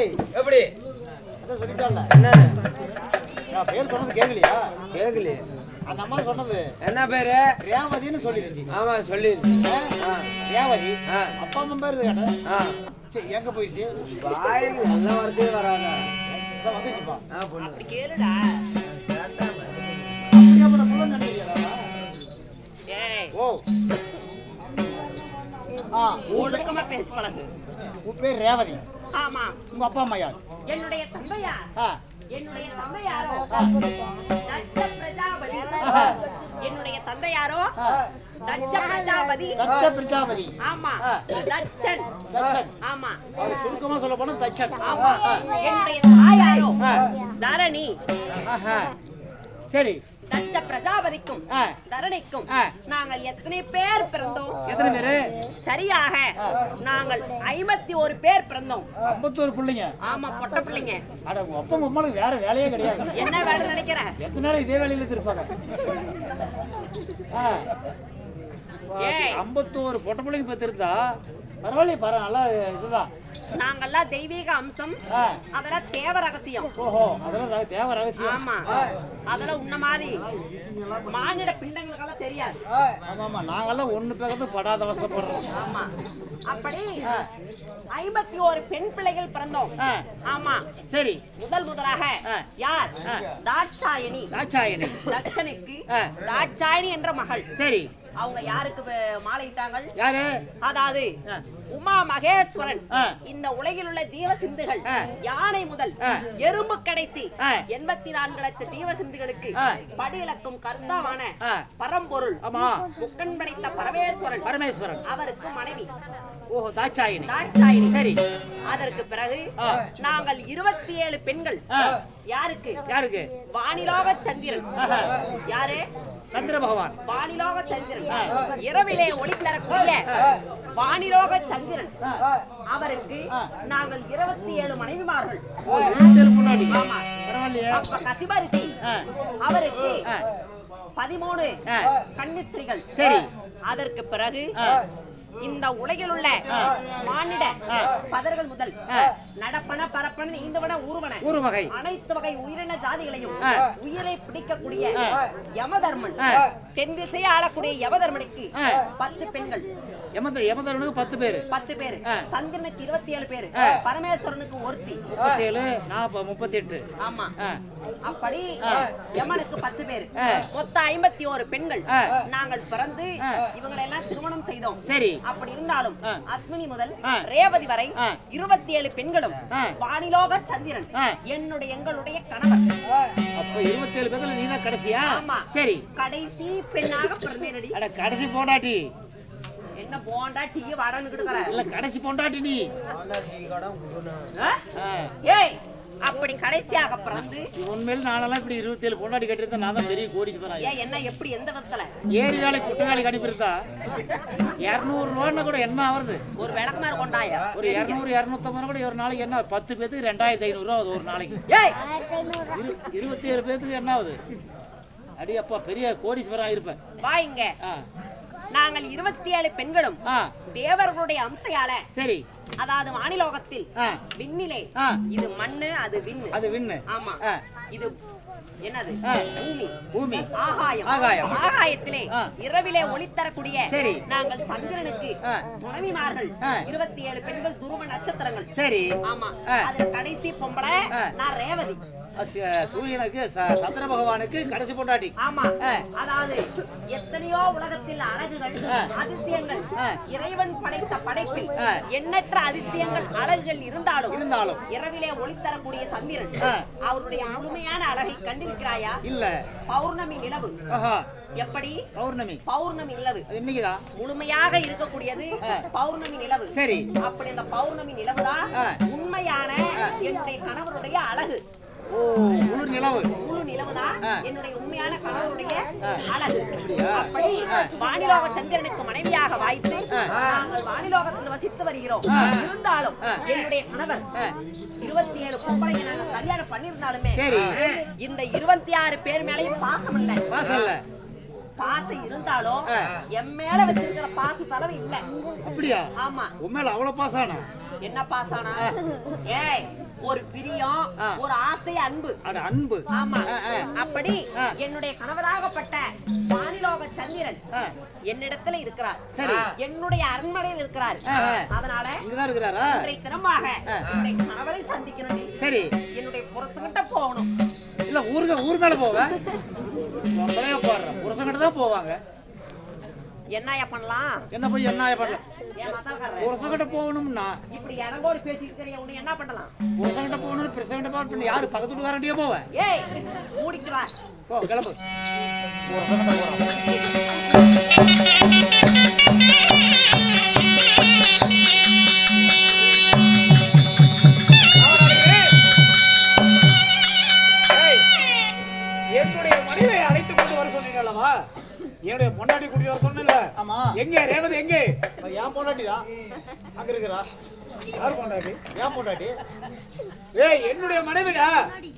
ஏய் எப்படி? என்ன பேர் சொன்னது கேட்கலையா கேக்கலையே. அந்த அம்மா சொன்னது என்ன பேரு? ரேவதின்னு சொல்லிருச்சு. ஆமா சொல்லி ஆ, ரேவதி. அப்பா அம்மா பேர் கேட்டேன் ஆ. சரி எங்க போயிடுச்சு? வாயில் நல்ல வார்த்தையே வராங்க வந்துச்சுப்பா. கேளுடா. அப்படியே ஓ. ஒழுக்கமா பேசி பழகு உன் பேர் ரேவதி. ஆமா. உங்க அப்பா அம்மா யார்? என்னுடைய தந்தையா என்னுடைய தந்தையாரோ தட்ச பிரஜாபதி. என்னுடைய தந்தையாரோ. தட்ச பிரஜாபதி. தட்ச பிரஜாபதி. ஆமா. தட்சன் தட்சன் ஆமா. அவர் சுருக்கமா சொல்ல போனா தட்சன் ஆமா. என்னுடைய தாயாரோ. தரணி. சரி. தட்ச பிரஜாபதிக்கும். தரணிக்கும். நாங்கள் எத்தனை பேர் பிறந்தோம்? எத்தனை பேரு? சரியாக நாங்கள் ஐம்பத்தி ஒரு பேர் பிறந்தோம். ஐம்பத்தோரு பிள்ளைங்க? ஆமா பொட்ட பிள்ளைங்க. அட உங்க அம்மாளுக்கு வேற வேலையே கிடையாது. என்ன வேலை நினைக்கிற? எத்தனை நேரம் இதே வேலையில இருப்பாங்க. ஐம்பத்தோரு பொட்ட பிள்ளைங்க பெற்றிருந்தா பரவாயில்லையே பரவாயில்ல நல்லா இதுதான். நாங்கெல்லாம் தெய்வீக அம்சம். அதெல்லாம் தேவ ரகசியம். ஓஹோ அதெல்லாம் தேவ ரகசியம். ஆமா. அதெல்லாம் உன்ன மாதிரி மானிட பிண்டங்களுக்கெல்லாம் தெரியாது. ஆமா ஆமா நாங்கெல்லாம் ஒண்ணு பேக்கிறது படாத அவசப்படுறோம் ஆமா. அப்படி ஐம்பத்தி ஒரு பெண் பிள்ளைகள் பிறந்தோம். ஆமா. சரி. முதல் முதலாக. யார். தாட்சாயணி. தாட்சாயணி. தட்சனுக்கு ஆ. தாட்சாயணி என்ற மகள். சரி. அவங்க யாருக்கு மாலையிட்டாங்க யாரு? அதாவது. உமா மகேஸ்வரன். இந்த உலகில் உள்ள ஜீவ சிந்துகள். யானை முதல். எறும்பு கடைசி. எண்பத்தி நான்கு லட்சம் ஜீவ சிந்துகளுக்கு. படியிலக்கும் கர்த்தாவான. பரம்பொருள் முக்கன் படைத்த பரமேஸ்வரன் பரமேஸ்வரன் அவருக்கு மனைவி ஓஹோ தாட்சாயணி தாட்சாயினி சரி அதற்கு பிறகு. நாங்கள் இருபத்தி ஏழு பெண்கள். யாருக்கு யாருக்கு வானிலோக சந்திரன். யாரு சந்திர பகவான் வானிலோக சந்திரன் இரவிலே ஒளி தரக்கூடிய வானிலோக சந்திரன் அவருக்கு. நாங்கள் இருபத்தி ஏழு மனைவிமார்கள் முன்னாடி கசிபரிசி. அவருக்கு. பதிமூணு. கன்னிஸ்திரிகள் சரி. அதற்கு பிறகு. இந்த உலகில் உள்ள மானிட. பதர்கள் முதல். நடப்பன பரப்பன ஈந்தவன ஊர்வன ஊரு வகை அனைத்து வகை உயிரின ஜாதிகளையும். உயிரை பிடிக்கக்கூடிய. யமதர்மன். தென் திசையை ஆளக்கூடிய யமதர்மனுக்கு. பத்து பெண்கள் யமதரனுக்கு பத்து பேரு பத்து பேரு. சந்திரனுக்கு இருபத்தி ஏழு பேரு. பரமேஸ்வரனுக்கு ஒருத்தி முப்பத்தேழு நாற்பது முப்பத்தெட்டு ஆமா ஆ. அப்படி. யமனுக்கு பத்து பேரு. மொத்தம் ஐம்பத்தி ஒரு பெண்கள். நாங்கள் பிறந்து. இவங்களை எல்லாம் திருமணம் செய்தோம் சரி அப்படி இருந்தாலும் ஆ. அஸ்வினி முதல். ரேவதி வரை. இருபத்தி ஏழு பெண்களும். வானிலோக சந்திரன். என்னுடைய எங்களுடைய கணவர் அப்ப இருபத்தேழு பேர்ல நீ தான் கடைசியா ஆமா. சரி கடைசி பெண்ணாக பிறந்தேனடி கடைசி பொண்டாட்டி என்ன போண்டா டீ வடன்னு இல்ல கடைசி பொண்டாட்டி நீ. ஏய் அப்படி கடைசியாக பிறந்து உண்மையில நானெல்லாம் இப்படி இருபத்தேழு பொண்டாட்டி கட்டிருந்தா நான் தான் பெரிய போறேன் ஏன் என்ன எப்படி எந்த விதத்துல ஏரி வேலை குட்டை வேலைக்கு அனுப்பியிருந்தா இரநூறு ரூபான்னு கூட என்ன ஆகுறது ஒரு விளக்குமாறு கொண்டாயா? ஒரு இரநூறு இரநூத்தம்பது கூட ஒரு நாளைக்கு என்ன பத்து பேத்துக்கு ரெண்டாயிரத்தி ஐநூறு ரூபா ஆகுது ஒரு நாளைக்கு. இருபத்தி ஏழு பேத்துக்கு என்ன ஆகுது? அடி அப்பா பெரிய கோடீஸ்வரன் ஆயிருப்பேன். வா இங்க. நாங்கள் இருபத்தி ஏழு பெண்களும் தேவர்களுடைய அம்சையால சரி. அதாவது வானிலோகத்தில் விண்ணிலே. இது மண்ணு அது விண்ணு. அது விண்ணு. ஆமா. இது என்னது? ஆ. பூமி. பூமி. ஆகாயம். ஆகாயம். ஆகாயத்திலே. இரவிலே ஒளி தரக்கூடிய சரி. நாங்கள் சந்திரனுக்கு. துணைவிமார்கள். இருபத்தி ஏழு பெண்கள் துருவ நட்சத்திரங்கள். சரி. ஆமா. ஆ. அது கடைசி பொம்பளை. நான் ரேவதி. சூரியனுக்கு சந்திர பகவானுக்கு கடைசி பொண்டாட்டி. ஆமா. அதாவது எத்தனையோ உலகத்தில் அழகுகள். அதிசயங்கள். இறைவன் படைத்த படைப்பில். எண்ணற்ற அதிசயங்கள் அழகுகள் இருந்தாலும் இருந்தாலும். இரவிலே ஒளி தரக்கூடிய சந்திரன். அவருடைய முழுமையான அழகை கண்டிருக்கிறாயா? இல்ல. பௌர்ணமி நிலவு. எப்படி? பௌர்ணமி. பௌர்ணமி நிலவு. அது இன்னைக்குதான் முழுமையாக இருக்கக்கூடியது. பௌர்ணமி நிலவு. சரி. அப்படி அந்த பௌர்ணமி நிலவுதான். உண்மையான என்னுடைய கணவருடைய அழகு. முழு நிலவு முழு நிலவுதான் ஆ. என்னுடைய உண்மையான கணவருடைய. அழகு? அப்படி. வானிலோக சந்திரனுக்கு மனைவியாக வாய்த்து. நாங்கள் வானிலோகத்தில் வசித்து வருகிறோம். இருந்தாலும். என்னுடைய கணவர். இருபத்தி ஏழு பொம்பளைங்க நாங்க கல்யாணம் பண்ணியிருந்தாலுமே. இந்த இருபத்தி ஆறு பேர் மேலையும் பாசம் இல்லை வாசல்ல பாசம் இருந்தாலும். என் மேல வச்சிருக்கிற பாசத்தளவு இல்ல அப்படியா ஆமா உண்மையில அவ்வளவு பாசானா என்ன பாசானா ஏய் ஒரு பிரியம். ஒரு ஆசை அன்பு அது அன்பு ஆமா. அப்படி. என்னுடைய கணவராகப்பட்ட வானிலோக சந்திரன் என்னிடத்துல இருக்கிறார் சரி. என்னுடைய அரண்மனையில் இருக்கிறார். அதனால இன்றைய தினமாக. என்னுடைய கணவரை சந்திக்கணும். சரி என்னுடைய புருஷன்கிட்ட போகணும் இல்ல ஊருக்கு ஊர் மேல போவேன் போடுறேன் புருஷங்கிட்ட தான் போவாங்க என்னய்யா பண்ணலாம்? என்ன போய் என்ன பண்ணலாம்? புருஷங்கிட்ட போகணும்னா. இப்படி இறங்கோடு பேசிட்டு இருக்கிற உன்னை என்ன பண்ணலாம்? புருஷங்கிட்ட போகணும் பிரசங்கிட்ட போகணும் யாரு பக்கத்து வீட்டுக்காரண்டியே போவேன் ஏய் மூடிக்கிறா போ கிளம்பு. புருஷங்கிட்ட போறோம் என்னுடைய பொண்டாட்டி கூட்டி வர சொன்னீங்க ஆமா. எங்க ரேவதி எங்க? என் பொண்டாட்டிதா அங்க இருக்கிறா. யார் பொண்டாட்டி? என் பொண்டாட்டி. ஏய் என்னுடைய மனைவிடா?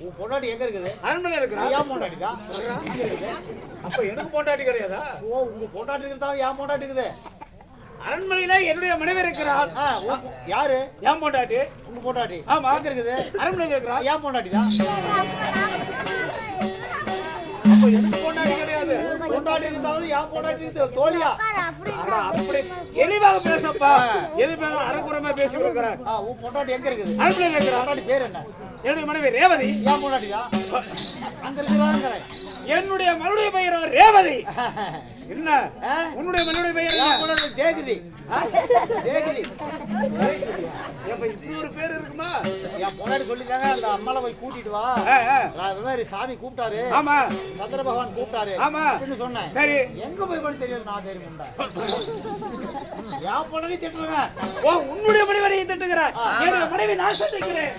உன் பொண்டாட்டி எங்க இருக்குது? அரண்மனை இருக்கிறா. என் அங்க இருக்குது அப்ப எனக்கு பொண்டாட்டி கிடையாதா? ஓ உங்க பொண்டாட்டி இருக்குதா? என் பொண்டாட்டி இருக்குது. அரண்மனையில என்னுடைய மனைவி இருக்கிறாள் யாரு? என் பொண்டாட்டி. உங்க பொண்டாட்டி. ஆமா. எங்க இருக்குது. அரண்மனையில இருக்கிறா. என் பொண்டாட்டி தான் பொண்டாட்டி இருந்தாலும் என் பொண்டாட்டி தோழியா? அப்படி எளிவாக பேசப்பா. எது பேரும் அரைக்குறமா பேசி கொடுக்குறார் ஆ, உன் பொண்டாட்டி எங்க இருக்குது? அரண்மனையில இருக்கிறா? பொண்டாட்டி பேர் என்ன? என்னுடைய மனைவி ரேவதி. என் பொண்டாட்டி தான் அங்க இருக்கிறாங்கிறேன் என்னுடைய மனுடைய பெயர் ரேவதி. என்ன? உன்னுடைய மனுடைய பெயர் என் என்ன? தேகுதி தேகுதி இப்படி ஒரு பேர் இருக்குமா? என் பொண்டாட்டி சொல்லிட்டாங்க அந்த அம்மாவை போய் கூட்டிட்டு வா. மாதிரி சாமி கூப்பிட்டாரு. ஆமா. சந்திர பகவான் கூப்பிட்டாரு. ஆமா. அப்படின்னு சொன்னேன். சரி. எங்க போய் பண்ணி தெரியாது நான் தெரியும்டா என் பொண்டாட்டி திட்டுறேங்க ஓ உன்னுடைய மனைவியை திட்டுகிறார் என்னுடைய மனைவி நான் சந்திக்கிறேன்.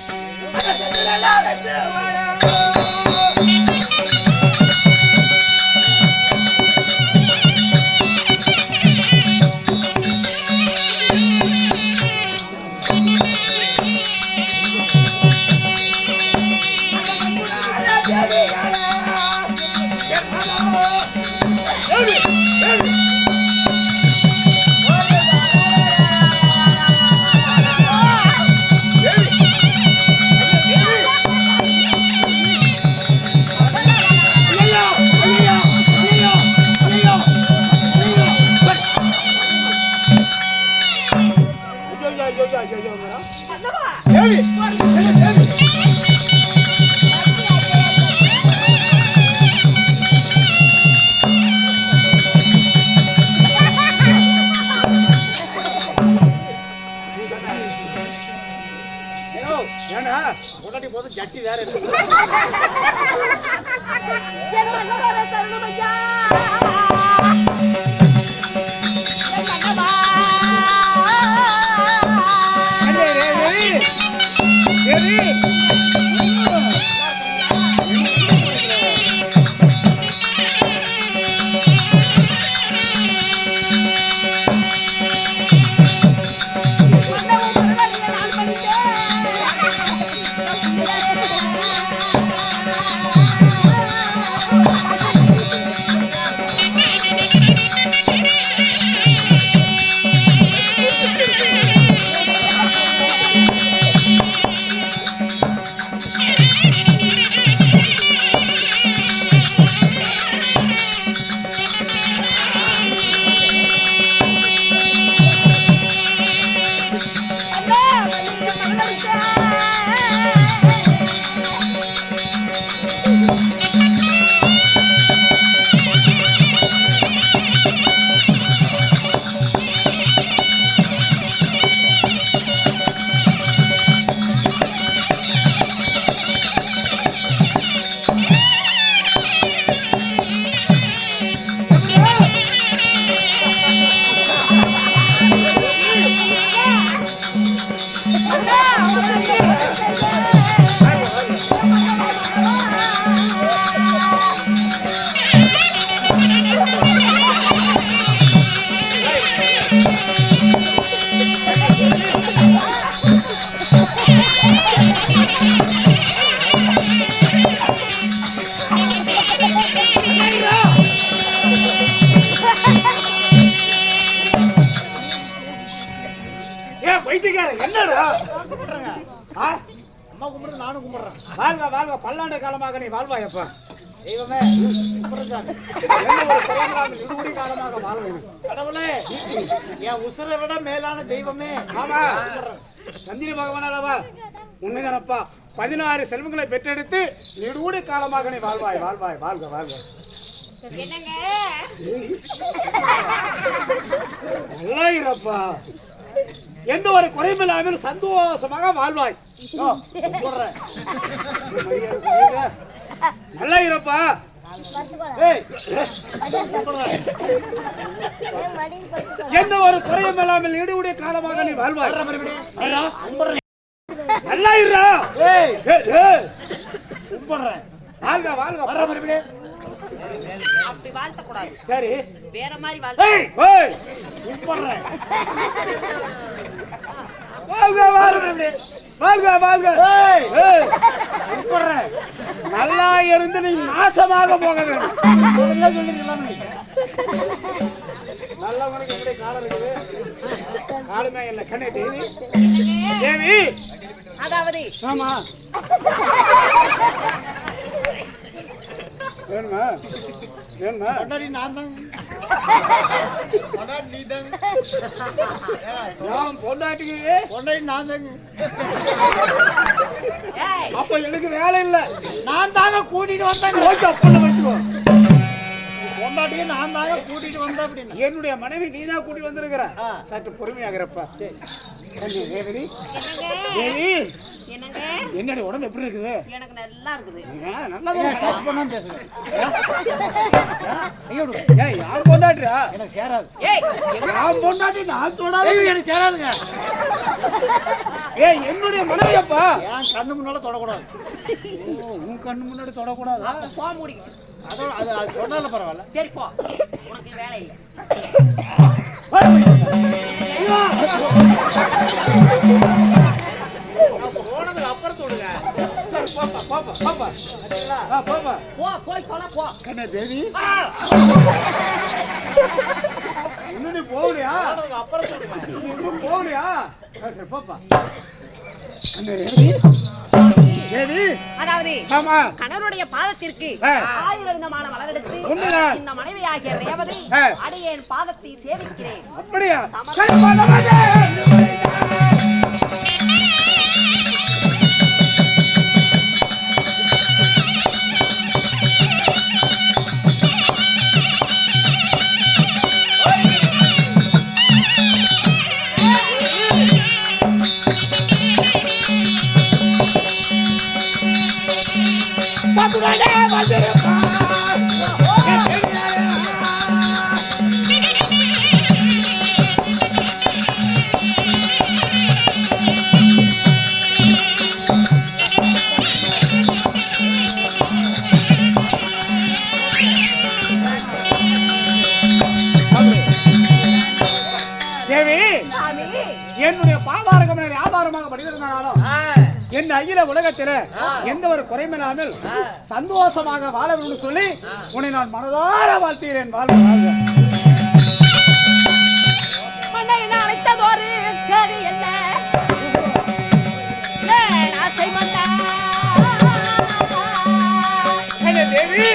ஜட்டி வேற இருக்கு காலமாக நீ வாழ்வாயப்பா. தெய்வமே இருமுடி காலமாக வாழ கடவுளே என் உசுரை விட மேலான தெய்வமே. ஆமா. சந்திரி பகவான் அல்லவா உண்மைதானப்பா. பதினாறு செல்வங்களை பெற்றெடுத்து நெடுவூடி காலமாக நீ வாழ்வாய் வாழ்வாய் வாழ்க வாழ்க. என்னங்க? நல்லா இருப்பா எந்த ஒரு குறையும் இல்லாமல் சந்தோஷமாக வாழ்வாய். நல்லா இருப்பா. ஏய், எந்த ஒரு குறையும் இல்லாமல் ஈடுபடிய காலமாக நீ வாழ்வாய். நல்லா இருடா. வாழ்க வாழ்க. வர்ற மறுபடியும் அப்படி வாழ்த்த கூடாது சரி. வேற மாதிரி வாழ்த்த வாழ்க வாழ்க. வாழ்க வாழ்க. நல்லா இருந்து நீ நாசமாக போக வேண்டும். முதல்ல சொல்லிருக்கலாம் நீ நல்லவனுக்கு எப்படி காலம் இருக்குது? காலமே இல்லை. கண்ணே தேவி. தேவி. அதாவது ஆமா. வேணுமா? வேணுமா? கொண்டாடி நான் தான். நான் பொண்டாட்டிக்கு. கொண்டாடி நான் தாங்க ஏய். அப்ப எனக்கு வேலை இல்ல. நான் தாங்க கூட்டிட்டு வந்தேங்க ஓகே அப்பல வச்சுக்கோ. கொண்டாட்டியே நான் தாங்க கூட்டிட்டு வந்தேன் அப்படின்னு. என்னுடைய மனைவி நீதான் கூட்டி வந்திருக்கிற. ஆ. சற்று பொறுமையாகிறப்ப. சரி. தேவி என்னடி உடம்பு எப்படி இருக்குது? எனக்கு நல்லா இருக்குது. நல்லா டச் பண்ணாம பேசுறேன் ஐயோ ஏய் யார் பொண்டாட்டியா எனக்கு சேராது. ஏய் நான் பொண்டாட்டி நான் தொடாத. ஐயோ, எனக்கு சேராதுங்க. ஏய் என்னுடைய மனைவியப்பா? என் கண்ணு முன்னால தொடக்கூடாது? உன் கண்ணு முன்னாடி தொடக்கூடாதா? அப்ப போ முடிக்கும் அதோட அது அது சொன்னால பரவாயில்ல. சரி போ. உனக்கு வேலை இல்லை. பாப்பா பாப்பா பாப்பா ஆ, பாப்பா போ போய் தொலை போ கண்ணே தேவி ஆ, இன்னும் நீ போகலையா போனதுக்கு அப்புறம் தொடுங்க நீ இன்னும் போகலையா சரி, பாப்பா கண்ணே தேவி தேவி அதாவது ஆமா கணவருடைய பாதத்திற்கு ஆ. ஆயிரம் விதமான மலரெடுத்து உண்மைதான். இந்த மனைவி ஆகிய ரேவதி ஆ. அடியேன் பாதத்தை சேவிக்கிறேன் அப்படியா சரி, என்னுடைய பாவாரகம் வியாபாரமாக படித்திருந்தாலும் என் அகில உலகத்தில எந்த ஒரு குறைமில்லாமல் சந்தோஷமாக வாழ வேண்டும் சொல்லி உன்னை நான் மனதார வாழ்த்துகிறேன். வாழ்க வாழ்க. மன்னை அழைத்ததொரு சரி என்ன ஆசை மன்னா தேவி?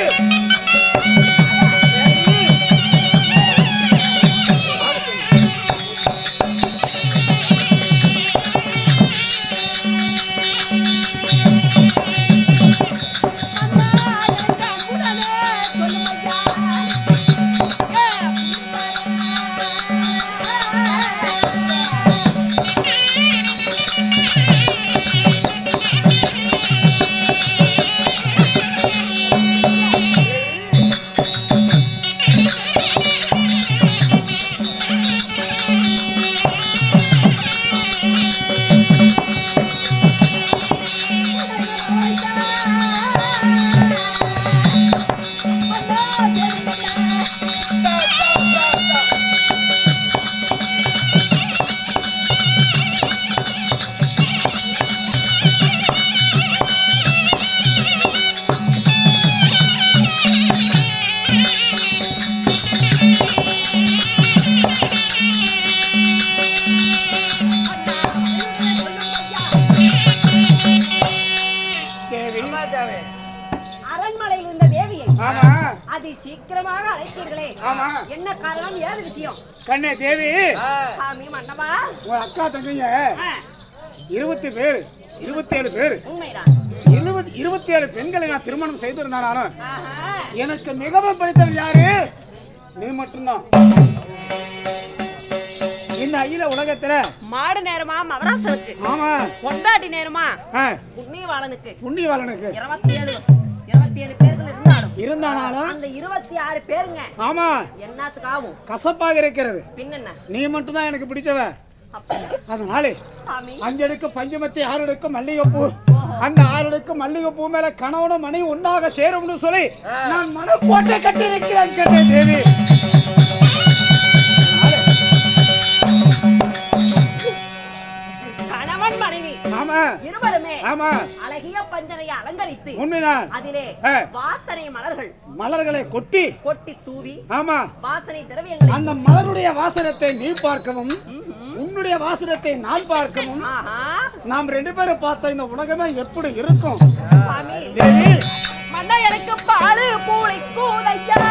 சீக்கிரமாக அழைத்தீர்களே. ஆமா. என்ன காரணம்? ஏது விஷயம்? கண்ணே தேவி. சாமி மன்னவா? உங்க அக்கா தங்கைங்க. இருபத்தி பேர் இருபத்தி ஏழு பேர். உண்மைதான். இருபத்தி ஏழு பெண்களை நான் திருமணம் செய்திருந்தாலும். எனக்கு மிகவும் பிடித்தது யாரு? நீ மட்டும்தான். இந்த அகில உலகத்துல மாடு நேரமா மவராசனுக்கு ஆமா. கொண்டாடி நேரமா? புண்ணியவாளனுக்கு. புண்ணியவாளனுக்கு. இருபத்தி ஏழு இருபத்தி ஏழு பேர்கள் இருந்தாலும் இருந்தானாலும் அந்த இருபத்தி ஆறு பேருங்க ஆமா. என்னத்துக்கு ஆகும்? கசப்பாக இருக்கிறது. பின்னென்ன நீ மட்டும்தான் எனக்கு பிடிச்சவ. அதனாலே அஞ்சடுக்கு பஞ்சமத்தி ஆறுடுக்கு மல்லிகைப்பூ. அந்த ஆறுடுக்கு மல்லிகைப்பூ மேல கணவனும் மணி ஒன்றாக சேரும்னு சொல்லி நான் மனக்கோட்டை கட்டி இருக்கிறேன் கேட்டே தேவி. இருவருமே ஆமா. அழகிய பஞ்சனையை அலங்கரித்து உண்மைதான். அதிலே ஆ. வாசனை மலர்கள் மலர்களை கொட்டி கொட்டி தூவி ஆமா. வாசனை திரவியங்களை அந்த மலருடைய வாசனத்தை நீ பார்க்கவும் உன்னுடைய வாசனத்தை நான் பார்க்கவும் ஆஹா. நாம் ரெண்டு பேரும் பார்த்த இந்த உலகமே எப்படி இருக்கும்? மன்னா எனக்கு பாலு பூளை கூதையா.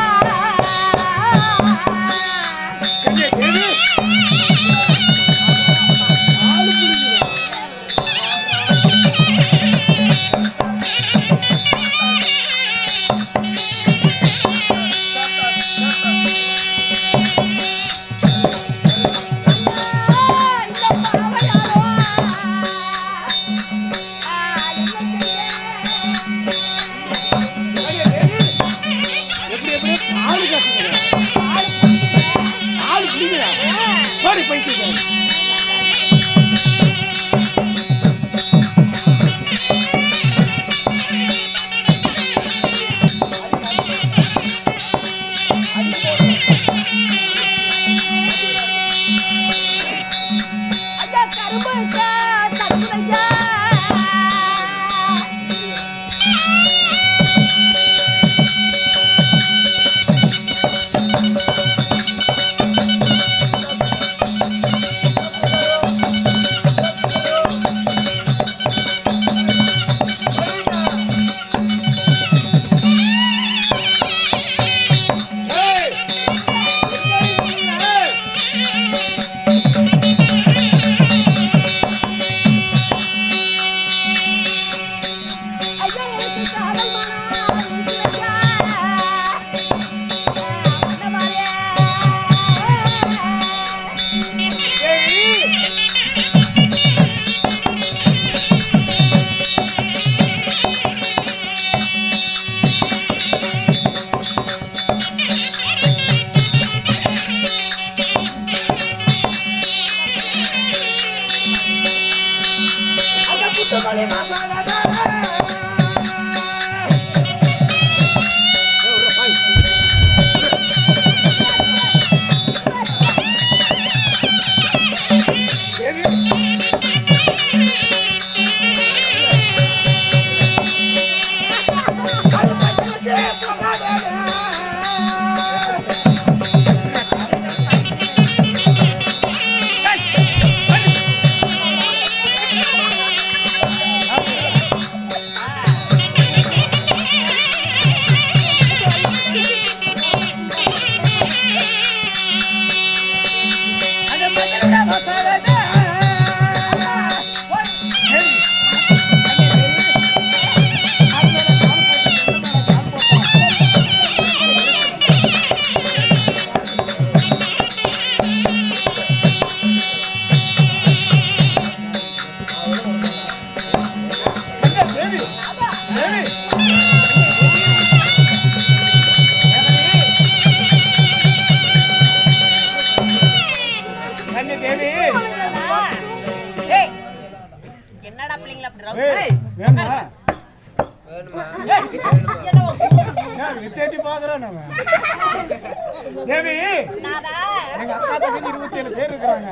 தங்கச்சி இருபத்தி ஏழு பேர் இருக்கிறாங்க.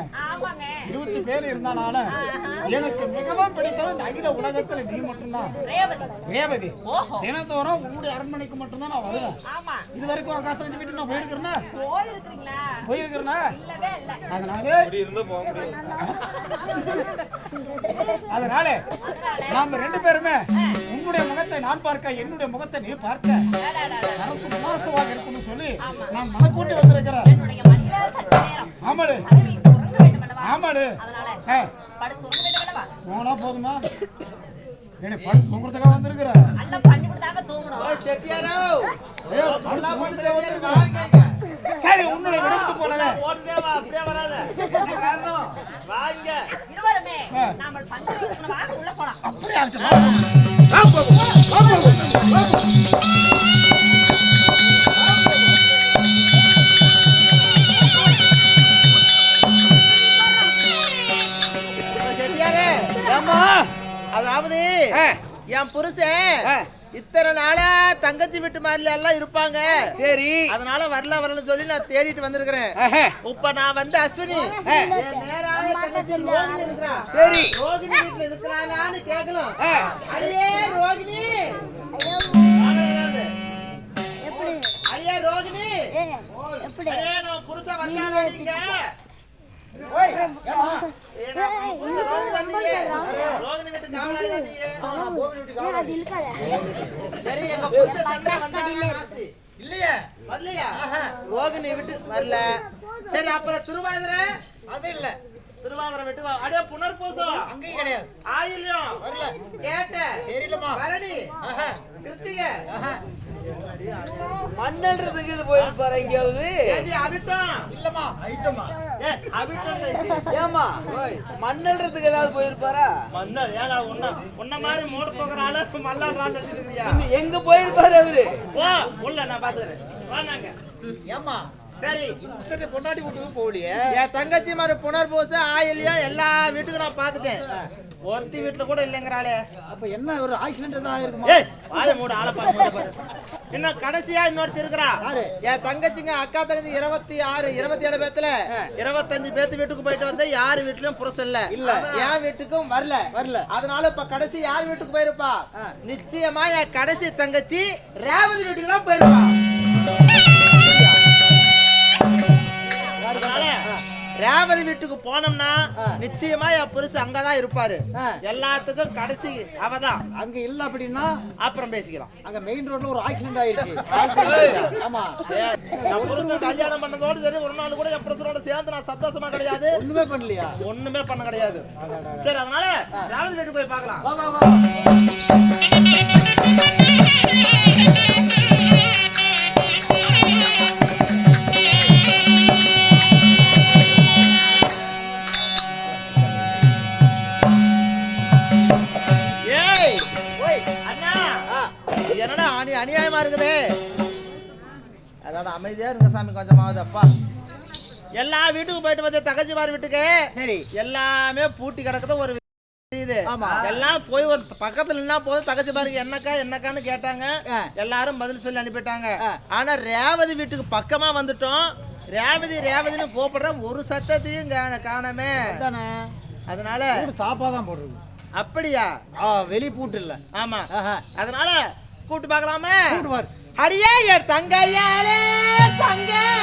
இருபத்தி பேர் இருந்தானால எனக்கு மிகவும் பிடித்தவன் இந்த அகில உலகத்துல நீ மட்டும்தான். ரேவதி. தினந்தோறும் உன்னுடைய அரண்மனைக்கு மட்டும்தான் நான் வருவேன். ஆமா. இது வரைக்கும் அக்கா தங்கச்சி வீட்டுக்கு நான் போயிருக்கிறேன்னா? போயிருக்கிறேன்னா? இல்லவே இல்ல. அதனால அதனால. நாம ரெண்டு பேருமே உன்னுடைய முகத்தை நான் பார்க்க என்னுடைய முகத்தை நீ பார்க்க. அரசு மாசமாக இருக்கும்னு சொல்லி நான் மனக்கூட்டி வந்திருக்கிறேன். ஆமாடு. ஆமாடு. போனா போதுமா? என்னை படுத்து தூங்குறதுக்காக வந்திருக்கிறேன் அண்ணன் பண்ணி கொடுத்தாங்க தூங்கணும். செட்டியாரோ. பண்ணு செட்டியார். வாங்க சரி உன்னுடைய விருப்பத்து போலவே ஓடவே வா அப்படியே வராத. வாங்க இருவருமே. நாம பஞ்சு வாங்க உள்ள போலாம். அப்படியே ஆகட்டும். வா. போகும். என் புருஷன் இத்தனை நாளா தங்கச்சி வீட்டு மாதிரி எல்லாம் இருப்பாங்க. சரி. அதனால வரல வரல சொல்லி நான் தேடிட்டு வந்திருக்கிறேன். இப்ப நான் வந்து அஸ்வினி சரி. ரோகிணி வீட்டுல இருக்கிறாளான்னு கேட்கலாம் அடியே ரோகிணி. அடியே ரோகிணி. புருஷன் நீங்க? இல்லையே வரலையா ரோகிணி விட்டு வரல சரி அப்புறம் திருவாதிரை அது இல்ல. திருவாதிரை விட்டு. அடே புனர்பூசம் அங்கேயும் கிடையாது ஆயில்யம். வரல. கேட்ட தெரியலமா பரணி. கிருத்திகை. மண்ணல்றதுக்கு இது போயிருப்பாரு எங்கேயாவது. ஏமா மண்ணல்றதுக்கு ஏதாவது போயிருப்பாரா மன்னர் ஏடா உன்ன உன்ன மாதிரி மூட போகிற ஆளு மல்லாடுற ஆள் இருக்கிறியா இன்னும் எங்க போயிருப்பாரு அவரு? ஓ உள்ள நான் பாத்துக்கிறேன். வாங்க இத்தனை பொண்டாட்டி வீட்டுக்கு போகலையே? என் தங்கச்சி மாதிரி புனர்பூச ஆயில்யம் எல்லா வீட்டுக்கும் நான் பாத்துட்டேன். ஒருத்தி வீட்டுல கூட இல்லைங்கிறாளே. அப்ப என்ன ஒரு ஆக்சிடென்ட் தான் இருக்குமா ஏய் வாய மூடு ஆளை பாரு இன்னும் கடைசியா இன்னொருத்தி இருக்கிறா. யாரு? என் தங்கச்சிங்க அக்கா தங்கச்சி இருபத்தி ஆறு இருபத்தி ஏழு பேத்துல இருபத்தஞ்சு பேத்து வீட்டுக்கு போயிட்டு வந்து யார் வீட்லயும் புருஷன் இல்ல. இல்ல. என் வீட்டுக்கும் வரல. வரல. அதனால இப்ப கடைசி யார் வீட்டுக்கு போயிருப்பா? நிச்சயமா என் கடைசி தங்கச்சி ரேவதி வீட்டுக்கு தான் போயிருப்பா ரேவதி வீட்டுக்கு போனோம்னா நிச்சயமா என் புருஷன் அங்கதான் இருப்பாரு. எல்லாத்துக்கும் கடைசி அவதான். அங்க இல்ல அப்படின்னா அப்புறம் பேசிக்கலாம். அங்க மெயின் ரோட்ல ஒரு ஆக்சிடென்ட் ஆயிடுச்சு ஆமா. நான் புருஷன் கல்யாணம் பண்ணதோடு சரி ஒரு நாள் கூட என் புருஷனோட சேர்ந்து நான் சந்தோஷமா கிடையாது. ஒண்ணுமே பண்ணலையா? ஒண்ணுமே பண்ண கிடையாது. சரி அதனால ராவதி வீட்டுக்கு போய் பார்க்கலாம். சாமி கொஞ்சமாவது அப்பா எல்லா வீட்டுக்கும் போயிட்டு வந்து தகச்சிமார் வீட்டுக்கு சரி. எல்லாமே பூட்டி கிடக்குது ஒரு. எல்லாம் போய் ஒரு பக்கத்துல போதும். தகச்சி பாருங்க என்னக்கா என்னக்கான்னு கேட்டாங்க. எல்லாரும் பதில் சொல்லி அனுப்பிட்டாங்க. ஆனா ரேவதி வீட்டுக்கு பக்கமா வந்துட்டோம். ரேவதி ரேவதின்னு கூப்பிடுறோம் ஒரு சத்தத்தையும் காண- காணோமே. தானே அதனால வீடு சாப்பா தான் போடுறது. அப்படியா? வெளி பூட்டு இல்ல. ஆமா. அதனால கூப்பிட்டு பார்க்கலாமே. கூட்டுவார் அடியே என் தங்கையாலே. தங்கையாலே